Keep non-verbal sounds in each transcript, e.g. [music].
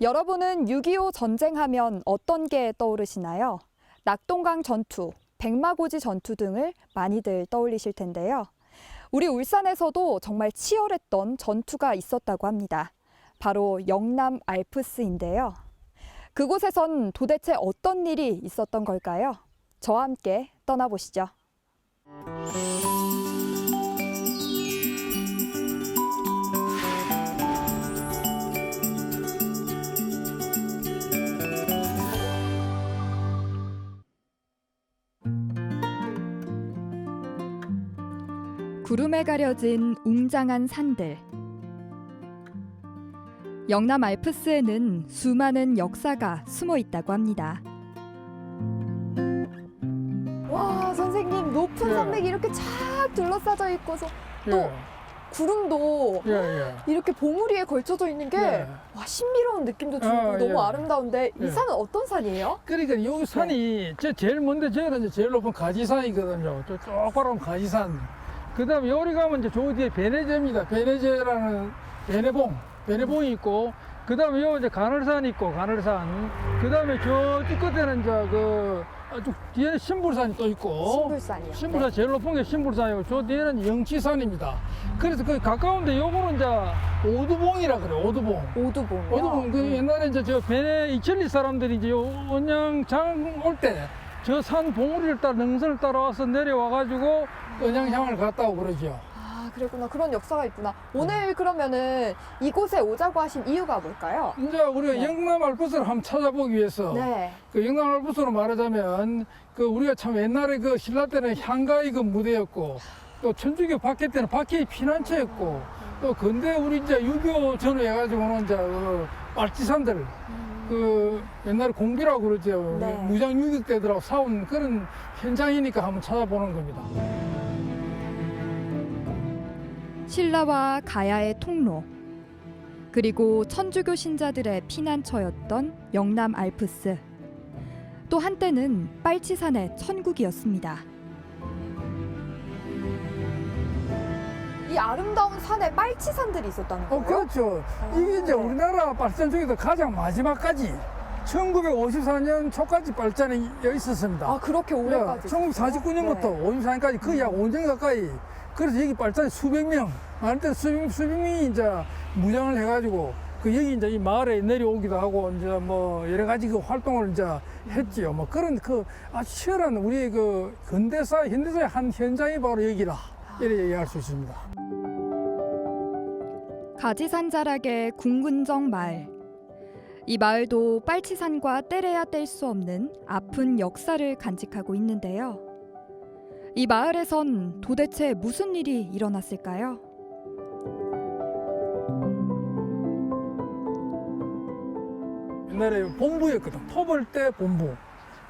여러분은 6.25 전쟁하면 어떤 게 떠오르시나요? 낙동강 전투, 백마고지 전투 등을 많이들 떠올리실 텐데요. 우리 울산에서도 정말 치열했던 전투가 있었다고 합니다. 바로 영남 알프스인데요. 그곳에선 도대체 어떤 일이 있었던 걸까요? 저와 함께 떠나보시죠. 구름에 가려진 웅장한 산들. 영남 알프스에는 수많은 역사가 숨어 있다고 합니다. 와, 선생님 높은 예. 산맥이 이렇게 쫙 둘러싸져 있고서 또 예, 구름도 예, 예. 이렇게 봉우리에 걸쳐져 있는 게 예. 와, 신비로운 느낌도 들고 아, 너무 예. 아름다운데 이 예. 산은 어떤 산이에요? 그러니까 여기 산이 저 제일 먼저 제일 높은 가지산이거든요. 저 쪼그란 가지산. 그 다음에 여기 가면 이제 저 뒤에 베네제입니다. 베네제라는 베네봉, 베네봉이 있고 그 다음에 요 이제 가늘산 있고 가늘산. 그 다음에 저쪽 끝에는 이제 그 아주 뒤에는 신불산이 또 있고. 신불산이요. 신불산 제일 높은 게 신불산이고 저 뒤에는 영치산입니다. 그래서 그 가까운데 요거는 이제 오두봉이라 그래요. 오두봉. 네. 오두봉이요. 오두봉 그 옛날에 이제 저 베네 이천리 사람들이 이제 요 언양장 올 때 저 산 봉우리를 따라 능선을 따라와서 내려와 가지고 언양향을 갔다고 그러죠. 아, 그랬구나. 그런 역사가 있구나. 오늘 그러면은 이곳에 오자고 하신 이유가 뭘까요? 이제 우리가 네. 영남 알프스를 한번 찾아보기 위해서 네. 그 영남 알프스로 말하자면 그 우리가 참 옛날에 그 신라 때는 향가의 그 무대였고 또 천주교 박해 때는 박해의 피난처였고 또 근대 우리 이제 유교 전후 해가지고는 이제 그 빨치산들 그 옛날에 공비라고 그러죠. 네. 무장 유격대들하고 싸운 그런 현장이니까 한번 찾아보는 겁니다. 신라와 가야의 통로 그리고 천주교 신자들의 피난처였던 영남 알프스 또 한때는 빨치산의 천국이었습니다. 이 아름다운 산에 빨치산들이 있었다는 어, 그렇죠. 이게 이제 네. 우리나라 발전 중에서 가장 마지막까지 1954년 초까지 발전이 있었습니다. 아 그렇게 오래까지. 1949년부터 네. 54년까지 거의 약 5년 가까이 그래서 여기 발전이 수백 명 많을 때 수백, 수백 명이 이제 무장을 해가지고 그 여기 이제 이 마을에 내려오기도 하고 이제 뭐 여러 가지 그 활동을 이제 했지요. 뭐 그런 그 아주 치열한 우리의 그 근대사 현대사의 한 현장이 바로 여기라 이렇게 얘기할 수 있습니다. 가지산 자락의 궁근정 마을. 이 마을도 빨치산과 떼래야 뗄 수 없는 아픈 역사를 간직하고 있는데요. 이 마을에선 도대체 무슨 일이 일어났을까요? 옛날에 본부였거든. 토벌대 본부.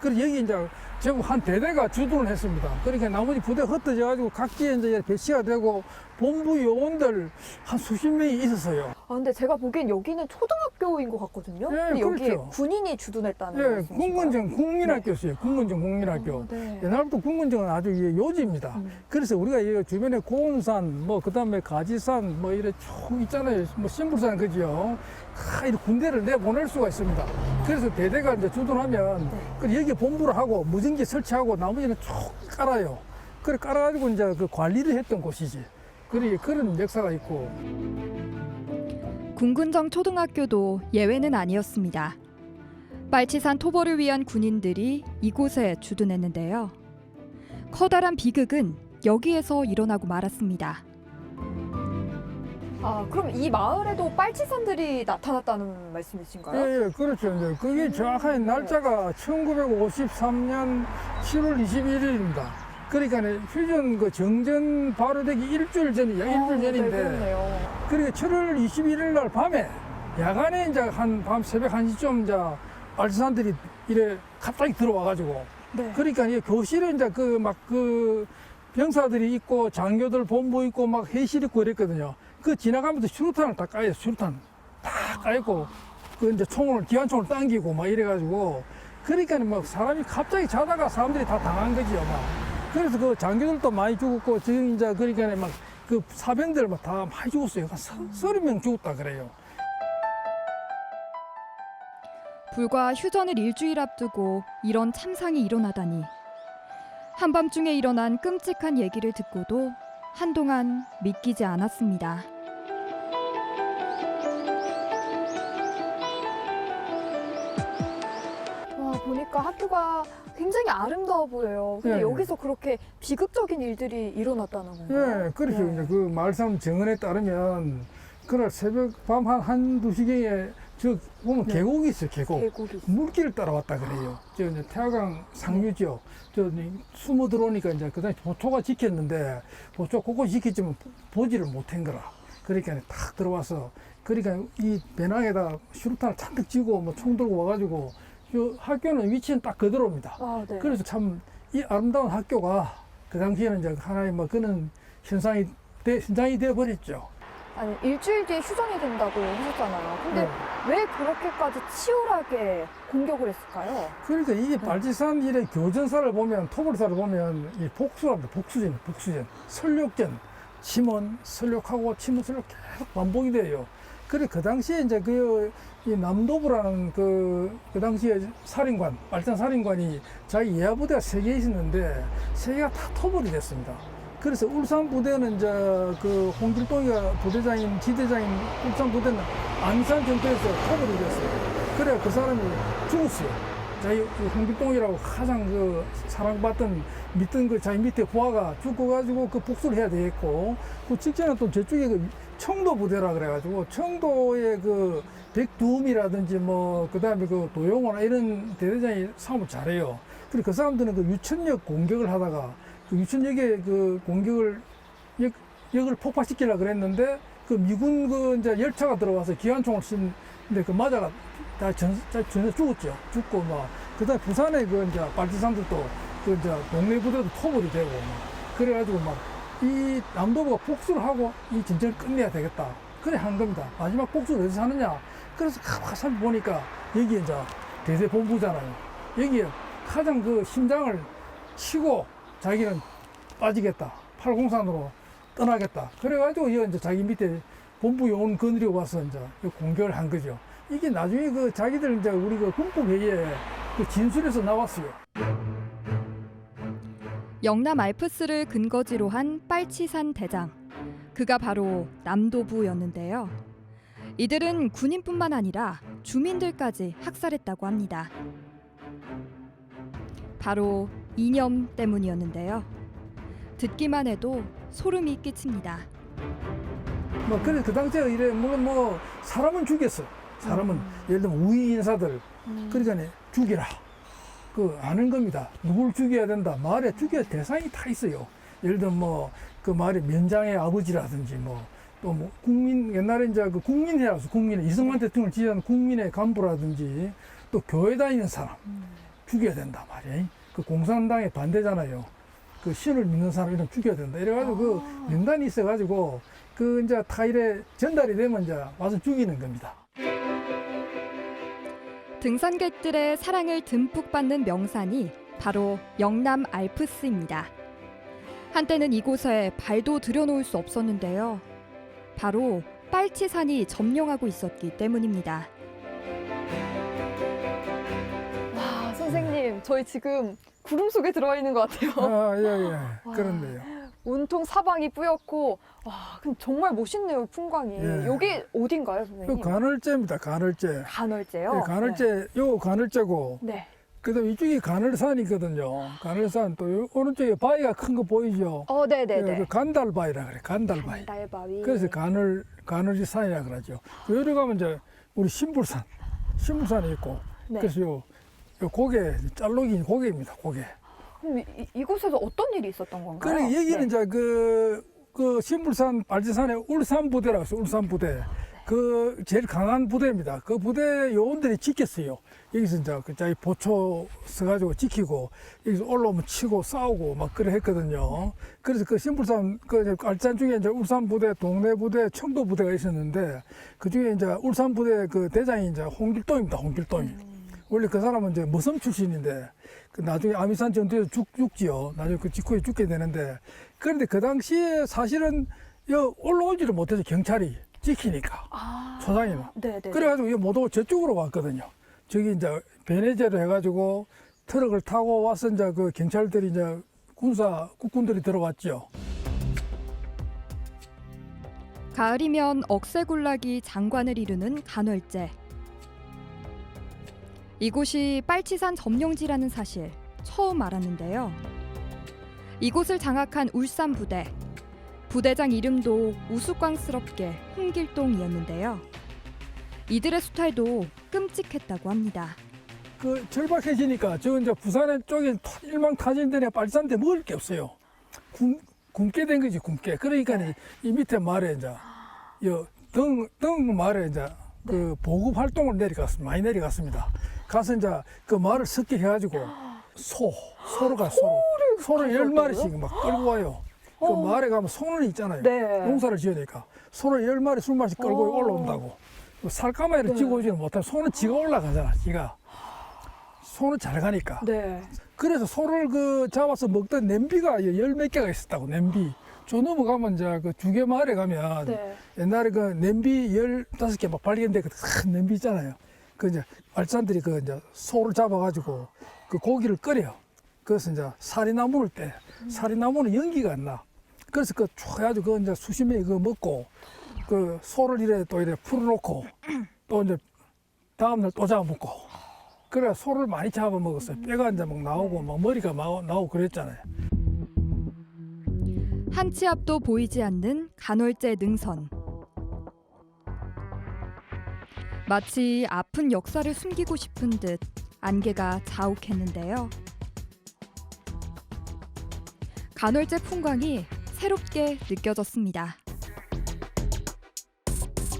그래서 여기 이제 전부 한 대대가 주둔을 했습니다. 그러니까 나머지 부대 흩어져 가지고 각지에 이제 배치가 되고 본부 요원들 한 수십 명이 있었어요. 아 근데 제가 보기엔 여기는 초등학교인 것 같거든요. 예, 근데 그렇죠. 군인이 주둔했다는 예, 말씀이신가요? 군군정 국민학교였어요. 군군정 국민학교. 어, 네. 옛날부터 군군정은 아주 이게 요지입니다. 음. 그래서 우리가 이 주변에 고운산, 뭐 그다음에 가지산, 뭐 이래 쭉 있잖아요. 뭐 신불산 그지요. 다 이렇게 군대를 내보낼 수가 있습니다. 그래서 대대가 이제 주둔하면 네. 그 여기 본부를 하고 무전기 설치하고 나머지는 쭉 깔아요. 그래 깔아가지고 이제 그 관리를 했던 곳이지. 그래 그런 역사가 있고. 군군정 초등학교도 예외는 아니었습니다. 빨치산 토벌을 위한 군인들이 이곳에 주둔했는데요. 커다란 비극은 여기에서 일어나고 말았습니다. 아, 그럼 이 마을에도 빨치산들이 나타났다는 말씀이신가요? 예, 예, 그렇죠. 이제 그게 정확하게 날짜가 1953년 7월 21일입니다. 그러니까 휴전 그 정전 발효되기 일주일 전이야, 일주일 전인데. 네, 그렇네요. 그러니까 7월 21일 날 밤에 야간에 이제 한 밤 새벽 1시쯤 이제 알지산들이 이래 갑자기 들어와가지고 네. 그러니까 이 교실에 이제 그 막 그 병사들이 있고 장교들 본부 있고 막 회실 있고 이랬거든요. 그 지나가면서 수류탄을 다 까요, 수류탄. 다 까였고, 그 이제 총을, 기관총을 당기고 막 이래가지고. 그러니까 막 사람이 갑자기 자다가 사람들이 다 당한 거지요, 막. 그래서 그 장교들도 많이 죽었고, 지금 이제 그러니까 막 그 사병들 막 다 많이 죽었어요. 서른 명 죽었다 그래요. 불과 휴전을 일주일 앞두고 이런 참상이 일어나다니. 한밤중에 일어난 끔찍한 얘기를 듣고도 한동안 믿기지 않았습니다. 와 보니까 학교가 굉장히 아름다워 보여요. 근데 네. 여기서 그렇게 비극적인 일들이 일어났다는 건가요? 예, 그렇죠. 네. 이제 그 마을 사람 증언에 따르면 그날 새벽 밤 한 한 두 시경에 저 보면 네. 계곡이 있어요. 계곡. 계곡이. 물길을 따라왔다 그래요. 저 이제 태화강 상류죠. 저 이제 숨어 들어오니까 이제 그다음에 보초가 지켰는데 보초 그거 지켰지만 보- 보지를 못한 거라. 그러니까 탁 들어와서 그러니까 이 배낭에다 슈루탄을 잔뜩 쥐고 뭐 총 들고 와가지고 요 학교는 위치는 딱 그대로입니다. 아 네. 그래서 참 이 아름다운 학교가 그 당시에는 이제 하나의 뭐 그런 현상이 돼, 현상이 되어 버렸죠. 아니 일주일 뒤에 휴전이 된다고 하셨잖아요. 근데 네. 왜 그렇게까지 치열하게 공격을 했을까요? 그러니까 이게 발지산 일의 교전사를 보면 토벌사를 보면 이 복수랍니다. 복수전, 복수전, 설욕전, 침원, 설욕하고 침원, 설욕 계속 반복이 돼요. 그래 그 당시에 이제 그 이 남도부라는 그, 그 당시에 살인관, 발전 살인관이 자기 예하 부대가 세 개 있었는데 세 개가 다 토벌이 됐습니다. 그래서 울산 부대는 이제 그 홍길동이가 부대장인 지대장인 울산 부대는 안산 전투에서 토벌이 됐어요. 그래 그 사람이 죽었어요. 자기 그 홍길동이라고 가장 그 사랑받던 믿던 그 자기 밑에 부하가 죽어가지고 그 복수를 해야 되겠고 그 직전에 또 저쪽에 그 청도 부대라 그래가지고 청도의 그 백두음이라든지 뭐 그다음에 그 도용호나 이런 대대장이 싸움을 잘해요. 그리고 그 사람들은 그 유천역 공격을 하다가 그 유천역에 그 공격을 역, 역을 폭파시키려 그랬는데 그 미군 그 이제 열차가 들어와서 기관총을 쏘는데 그 맞아가 다 전, 다 전혀 죽었죠. 죽고 막 그다음 에 부산에 그 이제 발지산들도 그 이제 동네 부대도 토벌이 되고 막 그래가지고 막 이 남도부가 복수를 하고 이 전쟁을 끝내야 되겠다. 그래 한 겁니다. 마지막 복수를 어디서 하느냐? 그래서 가만 보니까 여기 이제 대대 본부잖아요. 여기에 가장 그 심장을 치고 자기는 빠지겠다. 팔공산으로 떠나겠다. 그래가지고 이 이제 자기 밑에 본부 요원 거느리고 와서 이제 이 공격을 한 거죠. 이게 나중에 그 자기들 이제 우리 그 군법회의에 그 진술에서 나왔어요. 영남 알프스를 근거지로 한 빨치산 대장. 그가 바로 남도부였는데요. 이들은 군인뿐만 아니라 주민들까지 학살했다고 합니다. 바로 이념 때문이었는데요. 듣기만 해도 소름이 끼칩니다. 뭐 그래 그 당시에 이래 물론 뭐 사람은 죽였어. 사람은 음. 예를 들면 우위 인사들 그러니까 죽여라. 그 아는 겁니다. 누굴 죽여야 된다. 마을에 죽여야 대상이 다 있어요. 예를 들면 뭐 그 마을의 면장의 아버지라든지 뭐 또 뭐 국민 옛날에 이제 그 국민회라서 국민회 이승만 대통령을 지지하는 국민의 간부라든지 또 교회 다니는 사람 죽여야 된다 말이야. 그 공산당의 반대잖아요. 그 신을 믿는 사람 이런 죽여야 된다. 이래가지고 아. 그 명단이 있어가지고 그 이제 타일에 전달이 되면 이제 와서 죽이는 겁니다. 등산객들의 사랑을 듬뿍 받는 명산이 바로 영남 알프스입니다. 한때는 이곳에 발도 들여놓을 수 없었는데요. 바로 빨치산이 점령하고 있었기 때문입니다. 와, 선생님, 저희 지금 구름 속에 들어와 있는 것 같아요. 아, 예, 예. [laughs] 와. 그런데요. 온통 사방이 뿌옇고, 와, 근데 정말 멋있네요, 풍광이. 예. 여기 어딘가요, 그 선생님? 간헐제입니다, 간헐제. 간헐제요? 예, 간헐제, 요 간헐제고, 네. 그 다음 이쪽이 간헐산이거든요. 간헐산, 또 요 오른쪽에 바위가 큰 거 보이죠? 어, 예, 네네네. 그 간달바위라 그래, 간달바위. 달바위. 그래서 간헐, 간헐지산이라 그러죠. 여기 가면 이제 우리 신불산, 신불산이 있고, 네. 그래서 요, 요 고개, 짤록이 고개입니다, 고개. 그럼 이, 이곳에서 어떤 일이 있었던 건가요? 그래, 여기는 네. 이제 그, 그 신불산, 발지산의 울산 부대라고 했어요, 울산 부대. 그 제일 강한 부대입니다. 그 부대 요원들이 지켰어요. 여기서 이제 그 자기 보초 써가지고 지키고 여기서 올라오면 치고 싸우고 막 그래 했거든요. 그래서 그 신불산 그 알산 중에 이제 울산 부대, 동네 부대, 청도 부대가 있었는데 그 중에 이제 울산 부대 그 대장이 이제 홍길동입니다. 홍길동이. 원래 그 사람은 이제 머섬 출신인데 그 나중에 아미산 전투에서 죽, 죽지요. 나중에 그 직후에 죽게 되는데 그런데 그 당시에 사실은 여 올라오지를 못해서 경찰이 지키니까 아, 초장이는. 네네. 그래가지고 이못 오고 저쪽으로 왔거든요. 저기 이제 베네제로 해가지고 트럭을 타고 와서 이제 그 경찰들이 이제 군사 국군들이 들어왔죠. 가을이면 억새군락이 장관을 이루는 간월제. 이곳이 빨치산 점령지라는 사실 처음 알았는데요. 이곳을 장악한 울산 부대. 부대장 이름도 우스꽝스럽게 홍길동이었는데요. 이들의 수탈도 끔찍했다고 합니다. 그 절박해지니까 저 이제 부산의 쪽에 터- 일망타진되네 빨산데 먹을 게 없어요. 굶, 굶게 된 거지 굶게. 그러니까 이 밑에 말에 이제 등, 등 말에 이제 그 보급 활동을 내려갔습니다. 많이 내려갔습니다. 가서 이제 그 말을 습격해가지고 소, 소로 가, 소로. 소를 열 마리씩 막 끌고 와요. 그 어. 말에 가면 소는 있잖아요. 네. 농사를 지으니까 소를 열 마리, 술 마리씩 끌고 어. 올라온다고. 그 살까마이를 네. 지고 오지는 못하면 소는 지가 올라가잖아, 지가. 소는 잘 가니까. 네. 그래서 소를 그 잡아서 먹던 냄비가 열 몇 개가 있었다고, 냄비. 저 넘어가면 이제 그 주계 마을에 가면 네. 옛날에 그 냄비 열 다섯 개 막 발견된 그큰 냄비 있잖아요. 그 이제 말산들이 그 이제 소를 잡아가지고 그 고기를 끓여. 그래서 이제 살이나무를 때 살이나무는 연기가 안 나. 그래서 그쭉 해가지고 그 이제 명이 그거 먹고 그 소를 이래 또 이래 풀어놓고 또 이제 다음날 또 잡아먹고. 그래 소를 많이 잡아먹었어요. 뼈가 이제 막 나오고 막 머리가 막 나오고 그랬잖아요. 한치 앞도 보이지 않는 간월제 능선. 마치 아픈 역사를 숨기고 싶은 듯 안개가 자욱했는데요. 간월제 풍광이 새롭게 느껴졌습니다.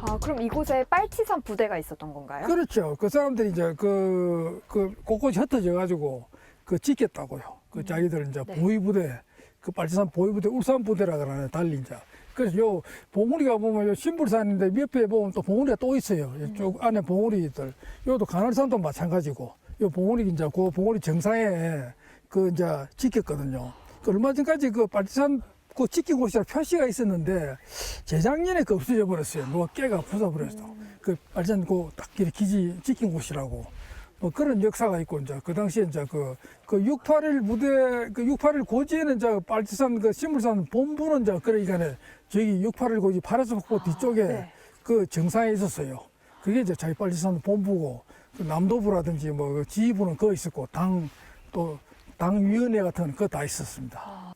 아, 그럼 이곳에 빨치산 부대가 있었던 건가요? 그렇죠. 그 사람들이 이제 그, 그 곳곳이 흩어져 가지고 그 짓겠다고요. 그 자기들 이제 네. 보위부대, 그 빨치산 보위부대, 울산부대라 그러네, 달리 이제. 그래서 요 봉우리가 보면 요 신불산인데 옆에 보면 또 봉우리가 또 있어요. 이쪽 안에 봉우리들. 요도 간월산도 마찬가지고. 요 봉우리 이제 그 봉우리 정상에 그 이제 지켰거든요. 그 얼마 전까지 그 빨치산 그 지킨 곳이라 표시가 있었는데 재작년에 그 없어져 버렸어요. 누가 깨가 부숴 버렸어. 그 빨치산 그딱 이렇게 기지 지킨 곳이라고. 뭐 그런 역사가 있고 이제 그 당시에 이제 그, 그 681 부대 그 681 고지에는 이제 빨치산 그 신물산 본부는 이제 그러니까 저기 681 고지 파라스 폭포 뒤쪽에 네. 그 정상에 있었어요. 그게 이제 자기 빨치산 본부고 그 남도부라든지 뭐그 지휘부는 그거 있었고 당 또 당위원회 같은 건 그거 다 있었습니다. 아,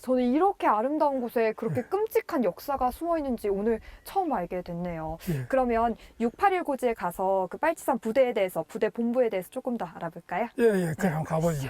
저는 이렇게 아름다운 곳에 그렇게 네. 끔찍한 역사가 숨어 있는지 오늘 처음 알게 됐네요. 예. 그러면 681 고지에 가서 그 빨치산 부대에 대해서 부대 본부에 대해서 조금 더 알아볼까요? 예, 예, 그래 한번 가보죠.